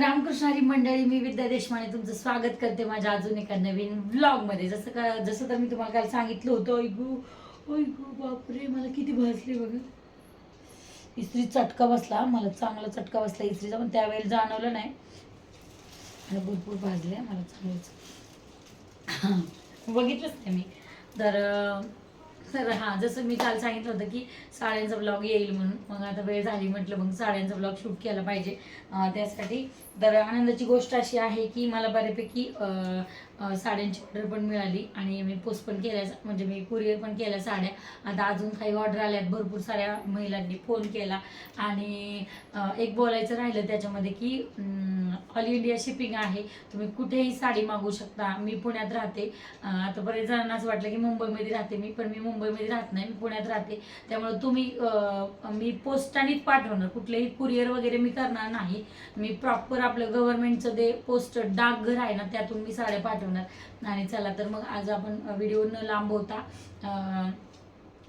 रामकृष्ण हरी मंडळी मी विद्या देशमाने तुमचं स्वागत करते माझ्या अजून एका नवीन ब्लॉगमध्ये जसं का जसं तर मी तुम्हाला काल सांगितलं होतं ऐकू ऐकू बापरे मला किती भाजले बघा. इस्त्री चटका बसला मला चांगला चटका बसला इस्त्रीचा पण त्यावेळेला जाणवलं नाही. आणि भरपूर भाजले मला चांगलंच. बघितलंच नाही मी. तर तर हां जसं मी काल सांगितलं होतं की साड्यांचा ब्लॉग येईल म्हणून. मग आता वेळ झाली म्हटलं मग साड्यांचा ब्लॉग शूट केला पाहिजे. त्यासाठी. तर आनंदाची गोष्ट अशी आहे की मला बऱ्यापैकी साड्यांची ऑर्डर पण मिळाली आणि मी पोस्ट पण केल्या म्हणजे मी कुरिअर पण केल्या साड्या. आता अजून काही ऑर्डर आल्यात भरपूर साऱ्या महिलांनी फोन केला. आणि एक बोलायचं राहिलं त्याच्यामध्ये की ऑल इंडिया शिपिंग आहे. तुम्ही कुठेही साडी मागू शकता. मी पुण्यात राहते. आता बरेच जणांना असं वाटलं की मुंबईमध्ये राहते मी पण मी मुंबईमध्ये राहत नाही. मी पुण्यात राहते. त्यामुळे तुम्ही मी पोस्टानेच पाठवणार. कुठलेही कुरिअर वगैरे मी करणार नाही. मी प्रॉपर आपलं गव्हर्नमेंटचं जे पोस्ट डाकघर आहे ना त्यातून मी साड्या पाठवणार. आणि चला तर मग आज आपण व्हिडिओ न लांबवता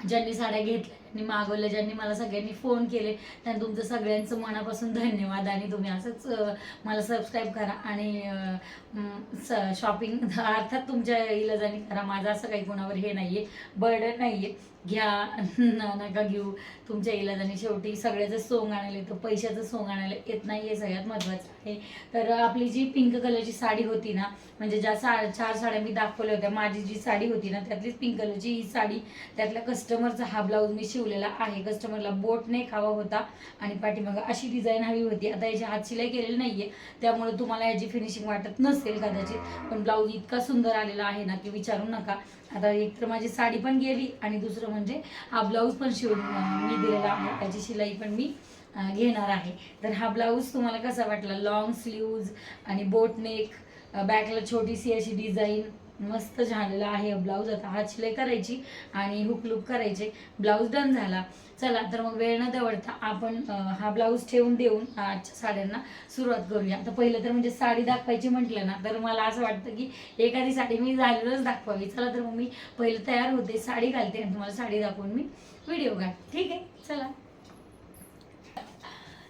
ज्यांनी साड्या घेतल्या आणि मागवलं ज्यांनी मला सगळ्यांनी फोन केले त्यांना तुमचं सगळ्यांचं मनापासून धन्यवाद आणि तुम्ही असंच मला सबस्क्राईब करा आणि शॉपिंग अर्थात तुमच्या इलाजाने करा. माझं असं काही कोणावर हे नाही आहे बर्डन नाहीये. घ्या नका घेऊ. तुमच्या इलाजाने शेवटी सगळ्याचं सोंग आणायला येतं पैशाचं सोंग आणायला येत नाही हे सगळ्यात महत्त्वाचं आहे. तर आपली जी पिंक कलरची साडी होती ना म्हणजे ज्या सा चार साड्या मी दाखवल्या होत्या माझी जी साडी होती ना त्यातलीच पिंक कलरची ही साडी त्यातल्या कस्टमरचा हा ब्लाऊज मी शिवलेला आहे. कस्टमरला बोट नाही खावा होता आणि पाठीमागं अशी डिझाईन हवी होती. आता याची हात शिलाई केलेली नाहीये. त्यामुळे तुम्हाला याची फिनिशिंग वाटत नसेल कदाचित. पण ब्लाऊज इतका सुंदर आलेला आहे ना की विचारू नका. आता एक तर माझी साडी पण गेली आणि दुसरं म्हणजे हा ब्लाऊज पण शिवून मी दिलेला आहे. त्याची शिलाई पण मी घेणार आहे. तर हा ब्लाऊज तुम्हाला कसा वाटला? लॉंग स्लीव्ज आणि बोट नेक बॅकला छोटीशी अशी डिझाईन मस्त झालेला आहे ब्लाऊज. आता हात शिलाई करायची आणि हुकलूक करायचे. ब्लाऊज डन झाला. चला तर मग वेळ न दवडता आपण हा ब्लाऊज ठेवून देऊन आजच्या साड्यांना सुरुवात करूया. आता पहिलं तर म्हणजे साडी दाखवायची म्हटलं ना तर मला असं वाटतं की एखादी साडी मी झालेलंच दाखवावी. चला तर मग मी पहिलं तयार होते साडी घालते आणि तुम्हाला साडी दाखवून मी व्हिडिओ घाल ठीक आहे? चला.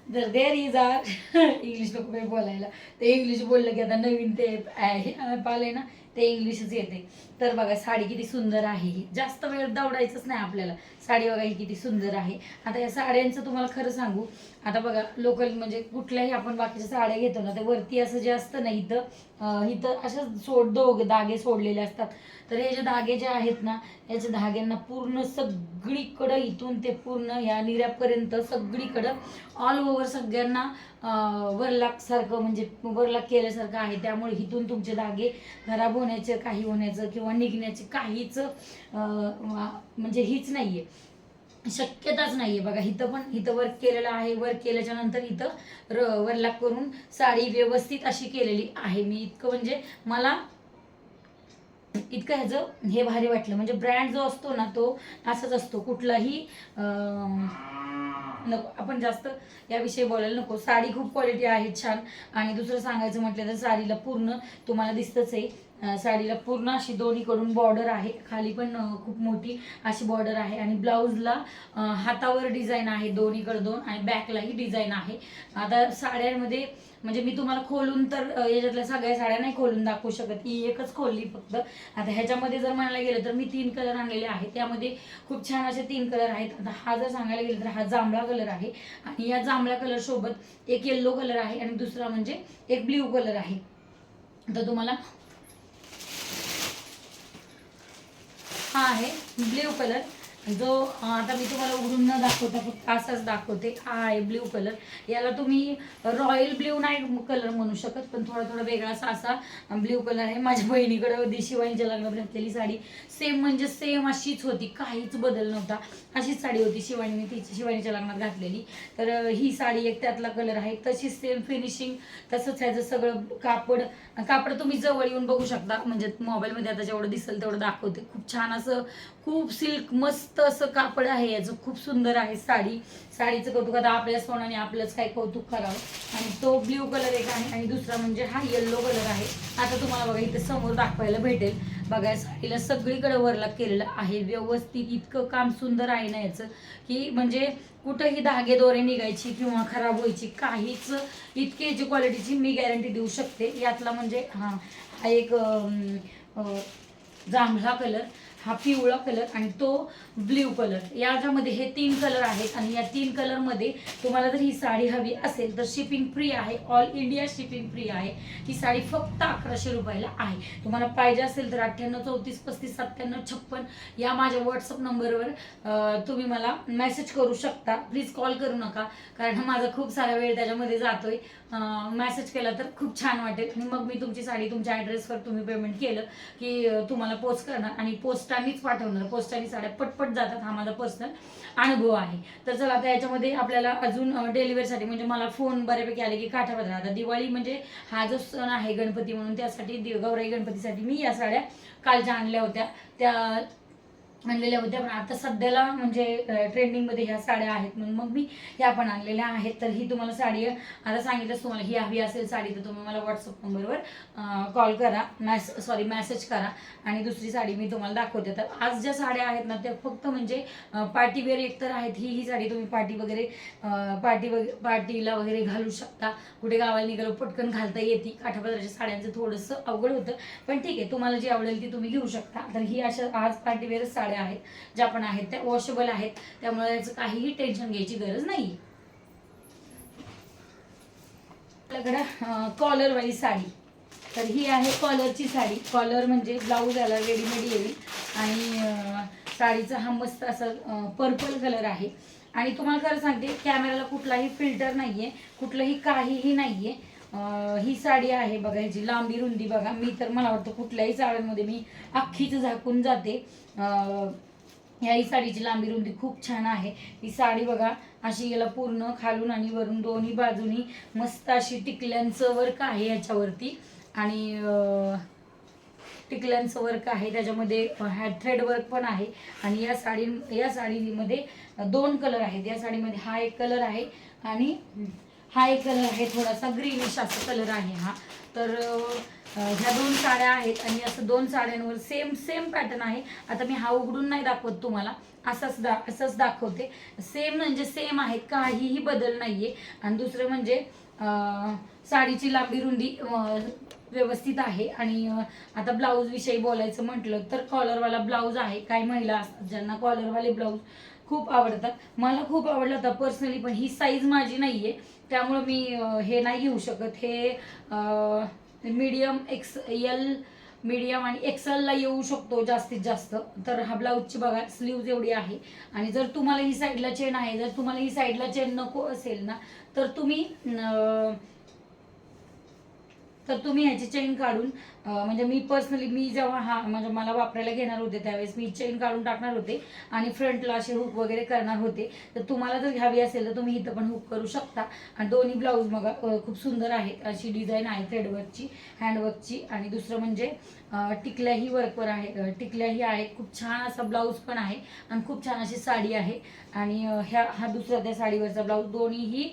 जर देर इज आर इंग्लिश नको बोलायला. ते इंग्लिश बोललं की आता नवीन ते ॲप आलंय ना ते इंग्लिशच येते. तर बघा साडी किती सुंदर आहे ही. जास्त वेळ दौडायचंच नाही आपल्याला. साडी बघा ही किती सुंदर आहे. आता या साड्यांचं तुम्हाला खरं सांगू. आता बघा लोकल म्हणजे कुठल्याही आपण बाकीच्या साड्या घेतो ना ते वरती असं जे असतं ना इथं इथं असं सोड दो दागे सोडलेले असतात. तर हे जे धागे जे आहेत ना याच्या धाग्यांना पूर्ण सगळीकडं इथून ते पूर्ण या निर्यापर्यंत सगळीकडं ऑल ओव्हर सगळ्यांना वरलाकसारखं म्हणजे वरलाक केल्यासारखं आहे. त्यामुळे इथून तुमचे धागे खराब होण्याचं काही होण्याचं किंवा निघण्याचे काहीच म्हणजे हीच नाही आहे शक्यताच नाहीये बघा. इथं पण इथं वर्क केलेलं आहे. वर्क केल्याच्यानंतर इथं र वरला करून साडी व्यवस्थित अशी केलेली आहे. मी इतकं म्हणजे मला इतकं ह्याचं हे भारी वाटलं. म्हणजे ब्रँड जो असतो ना तो असाच असतो. कुठलाही नको आपण जास्त याविषयी बोलायला नको. साडी खूप क्वालिटी आहे छान. आणि दुसरं सांगायचं म्हटलं तर साडीला पूर्ण तुम्हाला दिसतच आहे. साडीला पूर्ण अशी दोन्हीकडून बॉर्डर आहे. खाली पण खूप मोठी अशी बॉर्डर आहे. आणि ब्लाऊजला हातावर डिझाईन आहे दोन्हीकडे दोन आणि बॅकलाही डिझाईन आहे. आता साड्यांमध्ये म्हणजे मी तुम्हाला खोलून तर याच्यातल्या सगळ्या साड्या नाही खोलून दाखवू शकत. ही एकच खोलली फक्त. आता ह्याच्यामध्ये जर म्हणायला गेलं तर मी तीन कलर आणलेले आहेत. त्यामध्ये खूप छान असे तीन कलर आहेत. आता हा जर सांगायला गेलं तर हा जांभळा कलर आहे. आणि या जांभळ्या कलर सोबत एक येल्लो कलर आहे आणि दुसरा म्हणजे एक ब्ल्यू कलर आहे. तर तुम्हाला हा आहे ब्ल्यू कलर. जो आता मी तुम्हाला उघडून न दाखवता फक्त असाच दाखवते. हा आहे ब्ल्यू कलर याला तुम्ही रॉयल ब्ल्यू नाही कलर म्हणू शकत पण थोडा थोडा वेगळा असा असा ब्ल्यू कलर आहे. माझ्या बहिणीकडे दी लग्नात घातलेली साडी. सेम म्हणजे सेम अशीच होती. काहीच बदल नव्हता. अशीच साडी होती शिवानीने तिची शिवाणीच्या लग्नात घातलेली. तर ही साडी एक त्यातला कलर आहे. तशीच सेम फिनिशिंग तसंच ह्याचं सगळं कापड. कापड तुम्ही जवळ येऊन बघू शकता. म्हणजे मोबाईलमध्ये आता जेवढं दिसेल तेवढं दाखवते. खूप छान असं खूप सिल्क मस्त मस्त असं कापड आहे याचं खूप सुंदर आहे साडी. साडीचं कौतुक आता आपल्या सोनाने आपलंच काय कौतुक करावं. आणि तो ब्ल्यू कलर एक आहे आणि दुसरा म्हणजे हा येल्लो कलर आहे. आता तुम्हाला बघा इथे समोर दाखवायला भेटेल. बघा या साडीला सगळीकडे वरला केलेलं आहे. व्यवस्थित इतकं काम सुंदर आहे ना याचं की म्हणजे कुठंही धागे दोरे निघायची किंवा खराब व्हायची काहीच इतकी याची क्वालिटीची मी गॅरंटी देऊ शकते. यातला म्हणजे हा हा एक जांभळा कलर हा पिवळा कलर आणि तो ब्ल्यू कलर. याच्यामध्ये हे तीन कलर आहेत आणि या तीन कलरमध्ये तुम्हाला जर ही साडी हवी असेल तर शिपिंग फ्री आहे ऑल इंडिया शिपिंग फ्री आहे. ही साडी फक्त अकराशे रुपयाला आहे. तुम्हाला पाहिजे असेल तर अठ्ठ्याण्णव चौतीस पस्तीस सत्त्याण्णव छप्पन या माझ्या व्हॉट्सअप नंबरवर तुम्ही मला मेसेज करू शकता. प्लीज कॉल करू नका कारण माझा खूप सारा वेळ त्याच्यामध्ये जातोय. मेसेज केला तर खूप छान वाटेल. आणि मग मी तुमची साडी तुमच्या ॲड्रेसवर तुम्ही पेमेंट केलं की तुम्हाला पोस्ट करणार आणि पोस्टानेच पाठवणार. पोस्टाने साड्या पटपट जातात. हा माझा पर्सनल अनुभव आहे. तर चला आता याच्यामध्ये आपल्याला अजून डिलिव्हरीसाठी म्हणजे मला फोन बऱ्यापैकी आले की काठापदर आता दिवाळी म्हणजे हा जो सण आहे गणपती म्हणून त्यासाठी गौराई गणपतीसाठी मी या साड्या कालच्या आणल्या होत्या. त्या आणलेल्या होत्या पण आता सध्याला म्हणजे ट्रेंडिंगमध्ये ह्या साड्या आहेत म्हणून मग मी ह्या पण आणलेल्या आहेत. तर ही तुम्हाला साडी आता सांगितलंच तुम्हाला ही हवी असेल साडी तर तुम्ही मला व्हॉट्सअप नंबरवर कॉल करा मॅस सॉरी मॅसेज करा आणि दुसरी साडी मी तुम्हाला दाखवते. तर आज ज्या साड्या आहेत ना त्या फक्त म्हणजे पार्टीवेअर एकतर आहेत. ही ही साडी तुम्ही पार्टी वगैरे पार्टी वगैरे पार्टीला वगैरे घालू शकता. कुठे गावाला निघालो पटकन घालता येते. काठापदराच्या साड्यांचं थोडंसं अवघड होतं. पण ठीक आहे तुम्हाला जी आवडेल ती तुम्ही घेऊ शकता. तर ही अशा आज पार्टीवेअर साडी साड्या आहेत ज्या पण आहेत त्या वॉशेबल आहेत. त्यामुळे याचं काहीही टेन्शन घ्यायची गरज नाही आपल्याकडं कॉलरवाली साडी. तर ही आहे कॉलरची साडी. कॉलर म्हणजे ब्लाऊज याला रेडीमेड येईल. आणि साडीचा हा मस्त असा पर्पल कलर आहे. आणि तुम्हाला खरं सांगते कॅमेराला कुठलाही फिल्टर नाहीये कुठलंही काहीही नाहीये. आहे ही साडी आहे बघा ह्याची लांबी रुंदी बघा. मी तर मला वाटतं कुठल्याही साड्यांमध्ये मी अख्खीच झाकून जाते. अं, ह्या ही साडीची लांबी रुंदी खूप छान आहे. ही साडी बघा अशी याला पूर्ण खालून आणि वरून दोन्ही बाजूनी मस्त अशी टिकल्यांचं वर्क आहे याच्यावरती. आणि टिकल्यांचं वर्क आहे त्याच्यामध्ये हॅड थ्रेड वर्क पण आहे. आणि या साडी या साडीमध्ये दोन कलर आहेत. या साडीमध्ये हा एक कलर आहे आणि हा एक कलर आहे थोडासा ग्रीनिश असा कलर आहे हा. तर ह्या दोन साड्या आहेत आणि असं दोन साड्यांवर सेम सेम पॅटर्न आहे. आता मी हा उघडून नाही दाखवत तुम्हाला असंच दा असंच दाखवते. सेम म्हणजे सेम आहेत काहीही बदल नाहीये. आणि दुसरं म्हणजे साडीची लांबी रुंदी व्यवस्थित आहे. आणि आता ब्लाऊज विषयी बोलायचं म्हटलं तर कॉलरवाला ब्लाऊज आहे. काही महिला असतात ज्यांना कॉलरवाले ब्लाऊज खूप आवडतात. मला खूप आवडलं होता पर्सनली पण ही साईज माझी नाहीये. त्यामुळं मी हे नाही घेऊ शकत. हे मीडियम एक्स एल मीडियम आणि एक्सेलला येऊ शकतो जास्तीत जास्त. तर हा ब्लाऊजची बघा स्लीव्ज एवढी आहे. आणि जर तुम्हाला ही साईडला चेन आहे जर तुम्हाला ही साईडला चेन नको असेल ना तर तुम्ही तर तुम्ही ह्याची चेन काढून म्हणजे मी पर्सनली मी जेव्हा हा म्हणजे मला वापरायला घेणार होते त्यावेळेस मी चेन काढून टाकणार होते आणि फ्रंटला असे हुक वगैरे करणार होते. तर तुम्हाला जर घ्यावी असेल तर तुम्ही इथं पण हुक करू शकता. आणि दोन्ही ब्लाऊज मग खूप सुंदर आहेत अशी डिझाईन आहे थ्रेडवर्कची हँडवर्कची आणि दुसरं म्हणजे टिकल्याही वर्कवर आहे. टिकल्याही आहेत खूप छान असा ब्लाऊज पण आहे. आणि खूप छान अशी साडी आहे. आणि ह्या हा दुसरा त्या साडीवरचा ब्लाऊज दोन्हीही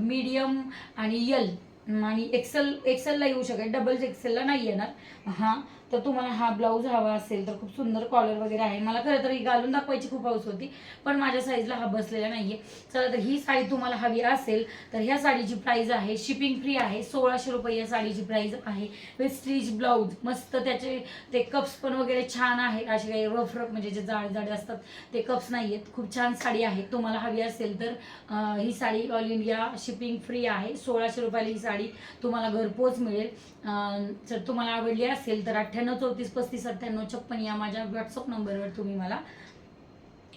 मीडियम आणि यल आणि एक्सेल एक्सेलला येऊ शकेल. डबल एक्सेलला नाही येणार. हां. तर तुम्हाला हा ब्लाऊज हवा असेल तर खूप सुंदर कॉलर वगैरे आहे. मला खरं तर ही घालून दाखवायची खूप हौस होती पण माझ्या साईजला हा बसलेला नाहीये. चला तर ही साडी तुम्हाला हवी असेल तर ह्या साडीची प्राइस आहे. शिपिंग फ्री आहे. सोळाशे रुपये या साडीची प्राइस आहे. विथ स्टिच ब्लाऊज मस्त त्याचे ते कप्स पण वगैरे छान आहे असे काही रफ रफ म्हणजे जे जाड जाडे असतात ते कप्स नाही आहेत खूप छान साडी आहे. तुम्हाला हवी असेल तर ही sari all India shipping free आहे. सोळाशे रुपयाला ही साडी तुम्हाला घरपोच मिळेल. जर तुम्हाला आवडली असेल तर अठ्ठ्याण्णव चौतीस पस्तीस सत्त्याण्णव छप्पन या माझ्या व्हॉट्सअप नंबरवर तुम्ही मला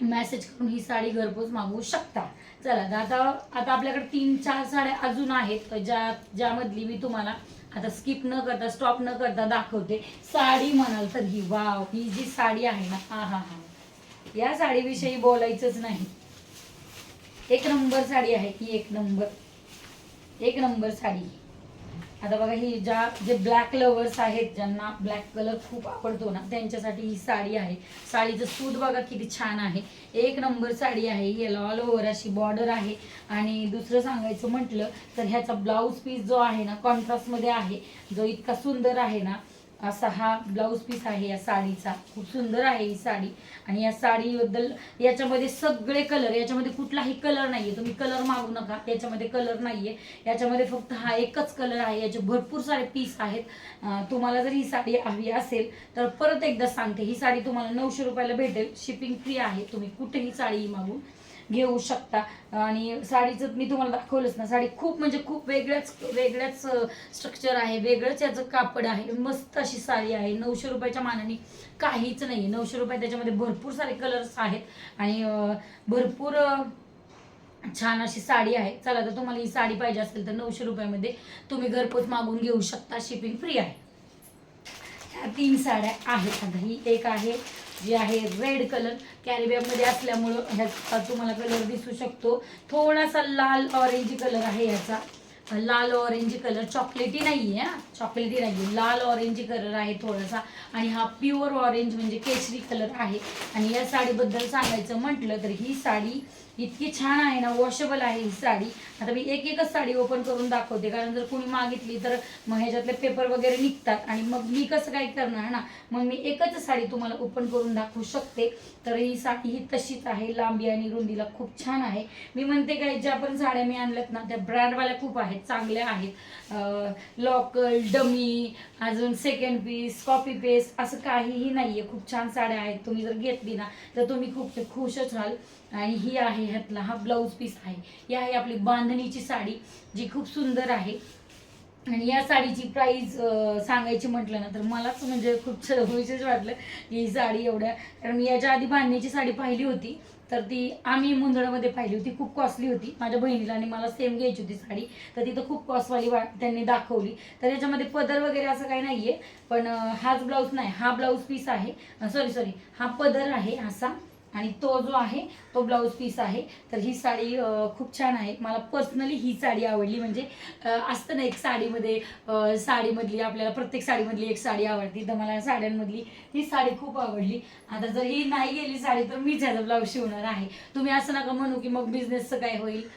मेसेज करून ही साडी घरपोच मागवू शकता. चला तर आता आता आपल्याकडे तीन चार साड्या अजून आहेत ज्या ज्यामधली मी तुम्हाला आता स्किप न करता स्टॉप न करता दाखवते. साडी म्हणाल तर ही वाव ही जी साडी आहे ना हा हा हा. या साडीविषयी बोलायचंच नाही. एक नंबर साडी आहे ही एक नंबर. एक नंबर साडी आता बघा ही ज्या जे ब्लॅक लवर्स आहेत ज्यांना ब्लॅक कलर खूप आवडतो ना त्यांच्यासाठी ही साडी आहे. साडीचं सूत बघा किती छान आहे. एक नंबर साडी आहे याला ऑल ओव्हर अशी बॉर्डर आहे. आणि दुसरं सांगायचं म्हटलं तर ह्याचा ब्लाऊज पीस जो आहे ना कॉन्ट्रास्टमध्ये आहे. जो इतका सुंदर आहे ना असा हा ब्लाऊज पीस आहे या साडीचा. खूप सुंदर आहे ही साडी. आणि या साडीबद्दल याच्यामध्ये सगळे कलर याच्यामध्ये कुठलाही कलर नाहीये. तुम्ही कलर मागू नका. याच्यामध्ये कलर नाहीये. याच्यामध्ये फक्त हा एकच कलर आहे. याचे भरपूर सारे पीस आहेत. तुम्हाला जर ही साडी हवी असेल तर परत एकदा सांगते. ही साडी तुम्हाला नऊशे रुपयाला भेटेल. शिपिंग फ्री आहे. तुम्ही कुठेही साडी मागून घेऊ शकता. आणि साडीचं मी तुम्हाला दाखवलंच ना साडी खूप म्हणजे खूप वेगळ्याच वेगळ्याच स्ट्रक्चर आहे वेगळंच याचं कापड आहे मस्त अशी साडी आहे. नऊशे रुपयाच्या मानाने काहीच नाही नऊशे रुपये त्याच्यामध्ये भरपूर सारे कलर्स आहेत. आणि भरपूर छान अशी साडी आहे. चला तर तुम्हाला ही साडी पाहिजे असेल तर नऊशे रुपयामध्ये तुम्ही घरपोच मागून घेऊ शकता. शिपिंग फ्री आहे. ह्या तीन साड्या आहेत. आता ही एक आहे. जी आहे रेड कलर कॅरिबियामध्ये असल्यामुळं ह्याचा तुम्हाला कलर दिसू शकतो. थोडासा लाल ऑरेंज कलर आहे ह्याचा. लाल ऑरेंज कलर चॉकलेटी नाही आहे चॉकलेटी नाही आहे लाल ऑरेंज कलर आहे थोडासा. आणि हा प्युअर ऑरेंज म्हणजे केशरी कलर आहे. आणि या साडीबद्दल सांगायचं म्हटलं तर ही साडी इतकी छान आहे ना वॉशेबल आहे ही साडी. आता मी एक एकच साडी ओपन करून दाखवते. कारण जर कोणी मागितली तर मग ह्याच्यातले पेपर वगैरे निघतात. आणि मग मी कसं काय करणार ना मग मी एकच साडी तुम्हाला ओपन करून दाखवू शकते. तर ही साडी ही तशीच आहे लांबी आणि रुंदीला खूप छान आहे. मी म्हणते काय ज्या पण साड्या मी आणल्यात ना त्या ब्रँडवाल्या खूप आहेत चांगल्या आहेत. लॉकल डमी अजून सेकंड पीस कॉपी पेस्ट असं काहीही नाहीये. खूप छान साड्या आहेत. तुम्ही जर घेतली ना तर तुम्ही खूप खुशच व्हाल. आणि ही आहे ह्यातला हा ब्लाऊज पीस आहे. ही आहे आपली बांधणीची साडी जी खूप सुंदर आहे. आणि या साडीची प्राईज सांगायची म्हटलं ना तर मलाच म्हणजे खूप विशेष वाटलं की ही साडी एवढ्या. कारण मी याच्या आधी बांधणीची साडी पाहिली होती तर ती आम्ही मुंदळामध्ये पाहिली होती. खूप कॉस्टली होती. माझ्या बहिणीला आणि मला सेम घ्यायची होती साडी. तर तिथं खूप कॉस्टवाली वा त्यांनी दाखवली. तर याच्यामध्ये पदर वगैरे असं काही नाहीये. पण हाच ब्लाऊज नाही हा ब्लाऊज पीस आहे. सॉरी सॉरी हा पदर आहे असा. आणि तो जो आहे तो ब्लाऊज पीस आहे. तर ही साडी खूप छान आहे. मला पर्सनली ही साडी आवडली. म्हणजे असतं ना एक साडीमध्ये साडीमधली आपल्याला प्रत्येक साडीमधली एक साडी आवडती. तर मला साड्यांमधली ही साडी खूप आवडली. आता जर ही नाही गेली साडी तर मीच ह्याचा ब्लाऊज शिवणार आहे. तुम्ही असं नका म्हणू की मग बिझनेसचं काय होईल.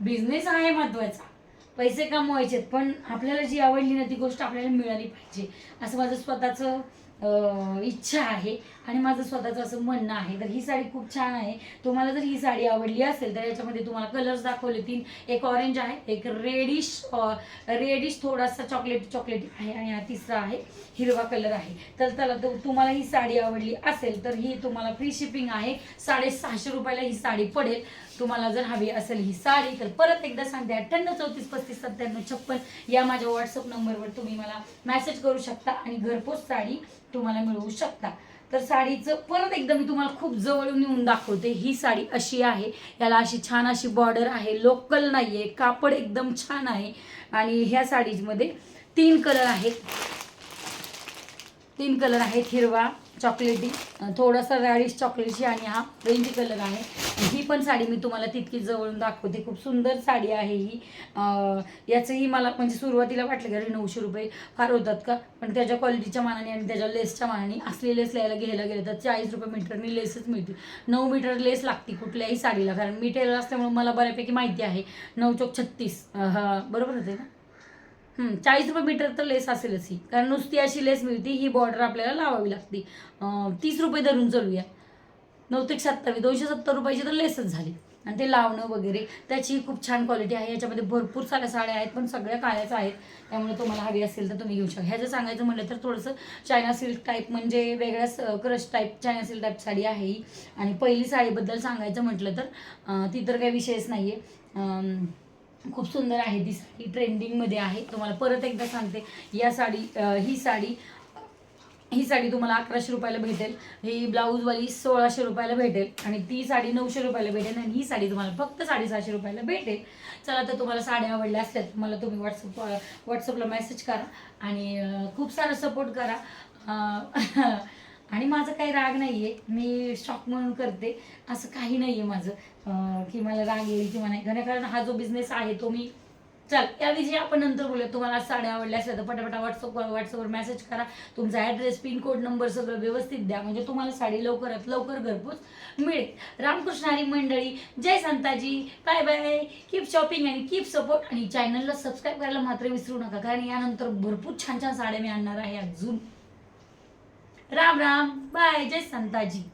बिझनेस आहे महत्त्वाचा. पैसे कमवायचेत पण आपल्याला जी आवडली ना ती गोष्ट आपल्याला मिळाली पाहिजे. असं माझं स्वतःचं इच्छा आहे आणि माझं स्वतःचं असं म्हणणं आहे. तर ही साडी खूप छान आहे. तुम्हाला जर ही साडी आवडली असेल तर याच्यामध्ये तुम्हाला कलर्स दाखवले तीन. एक ऑरेंज आहे एक रेडिश रेडिश थोडासा चॉकलेट चॉकलेट आहे आणि हा तिसरा आहे हिरवा कलर आहे. तर त्याला तुम्हाला ही साडी आवडली असेल तर ही तुम्हाला फ्री शिपिंग आहे. साडेसहाशे रुपयाला ही साडी पडेल. तुम्हाला जर हवी असेल ही साडी तर परत एकदा सांगते अठ्ठ्याण्णव चौतीस पस्तीस सत्त्याण्णव छप्पन या माझ्या व्हॉट्सअप नंबरवर तुम्ही मला मॅसेज करू शकता आणि घरपोच साडी तुम्हाला मिळवू शकता. तर साडीचं परत एकदा मी तुम्हाला खूप जवळून येऊन दाखवते. ही साडी अशी आहे याला अशी छान अशी बॉर्डर आहे लोकल नाही आहे कापड एकदम छान आहे. आणि ह्या साडीमध्ये तीन कलर आहेत. तीन कलर आहेत हिरवा चॉकलेटी थोडासा रॅडिश चॉकलेटची आणि हा रेंज कलर आहे. ही पण साडी मी तुम्हाला तितकी जवळून दाखवते. खूप सुंदर साडी आहे ही. याचंही मला म्हणजे सुरुवातीला वाटलं की अरे नऊशे रुपये फार होतात का? पण त्याच्या क्वालिटीच्या मानाने आणि त्याच्या लेसच्या मानाने असली लेस लिहायला घ्यायला गेलं तर चाळीस रुपये मीटरनी लेसच मिळते नऊ मीटर लेस लागते कुठल्याही साडीला. कारण मी टेलर असल्यामुळे मला बऱ्यापैकी माहिती आहे. नऊ चौक छत्तीस. हा, बरोबर होते ना? चाळीस रुपये मीटर तर लेस असेलच ही. कारण नुसती अशी लेस मिळते ही बॉर्डर आपल्याला लावावी लागते. तीस रुपये धरून चालूया. नऊ ते सत्तावीस दोनशे सत्तर रुपयाची तर लेसच झाली. आणि ते लावणं वगैरे त्याची खूप छान क्वालिटी आहे. याच्यामध्ये भरपूर साऱ्या साड्या आहेत पण सगळ्या काळ्याच आहेत. त्यामुळे तुम्हाला हवी असेल तर तुम्ही घेऊ शकता. ह्याचं सांगायचं म्हटलं तर थोडंसं चायना सिल्क टाईप म्हणजे वेगळ्याच crush type China silk type sari आहे ही. आणि पहिली साडीबद्दल सांगायचं म्हटलं तर ती तर काही विषयच नाही आहे खूप सुंदर आहे. ती साडी ट्रेंडिंगमध्ये आहे. तुम्हाला परत एकदा सांगते या साडी ही साडी ही साडी तुम्हाला अकराशे रुपयाला भेटेल. ही ब्लाऊजवाली सोळाशे रुपयाला भेटेल आणि ती साडी नऊशे रुपयाला भेटेल आणि ही साडी तुम्हाला फक्त साडेसहाशे रुपयाला भेटेल. चला तर तुम्हाला साड्या आवडल्या असल्यात मला तुम्ही व्हॉट्सअप व्हॉट्सअपला मेसेज करा आणि खूप सारा सपोर्ट करा. आणि माझं काही राग नाही आहे मी शॉक म्हणून करते. असं काही नाही आहे माझं की मला राग येईल किंवा नाही. कारण कारण हा जो बिझनेस आहे तो मी चल याविषयी आपण नंतर बोलूया. तुम्हाला साड्या आवडल्या असल्या तर पटापटा व्हॉट्सअप व्हॉट्सअपवर मेसेज करा. तुमचा ॲड्रेस पिनकोड नंबर सगळं व्यवस्थित द्या. म्हणजे तुम्हाला साडी लवकरात लवकर घरपोच मिळेल. रामकृष्णारी मंडळी जय Santaji. Bye bye keep shopping आणि कीप सपोर्ट आणि चॅनलला सबस्क्राईब करायला मात्र विसरू नका. कारण यानंतर भरपूर छान छान साड्या मी आणणार आहे अजून. राम राम बाय जय संताजी.